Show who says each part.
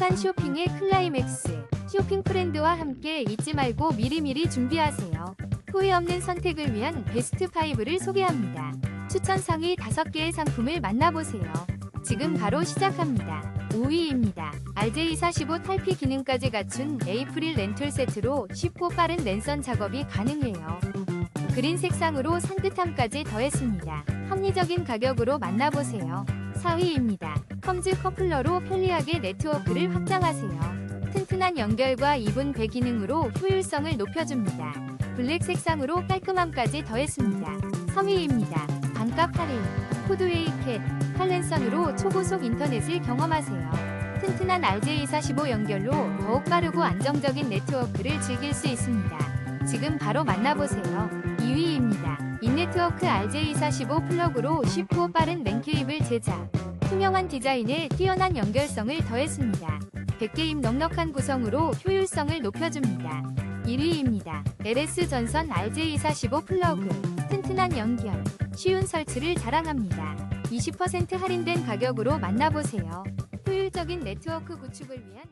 Speaker 1: 행복한 쇼핑의 클라이맥스. 쇼핑 프렌드와 함께 잊지 말고 미리미리 준비하세요. 후회 없는 선택을 위한 베스트 5를 소개합니다. 추천 상위 5개의 상품을 만나보세요. 지금 바로 시작합니다. 5위입니다. RJ45 탈피 기능까지 갖춘 에이프릴 렌툴 세트로 쉽고 빠른 랜선 작업이 가능해요. 그린 색상으로 산뜻함까지 더했습니다. 합리적인 가격으로 만나보세요. 4위입니다. 컴즈 커플러로 편리하게 네트워크를 확장하세요. 튼튼한 연결과 이분 배기능으로 효율성을 높여줍니다. 블랙 색상으로 깔끔함까지 더했습니다. 3위입니다. 반값 할인 코드웨이 캣 칼렌선으로 초고속 인터넷을 경험하세요. 튼튼한 RJ45 연결로 더욱 빠르고 안정적인 네트워크를 즐길 수 있습니다. 지금 바로 만나보세요. 2위입니다. 인네트워크 RJ45 플러그로 쉽고 빠른 랜 케이블 제작. 투명한 디자인에 뛰어난 연결성을 더했습니다. 100개임 넉넉한 구성으로 효율성을 높여줍니다. 1위입니다. LS 전선 RJ45 플러그. 튼튼한 연결, 쉬운 설치를 자랑합니다. 20% 할인된 가격으로 만나보세요. 효율적인 네트워크 구축을 위한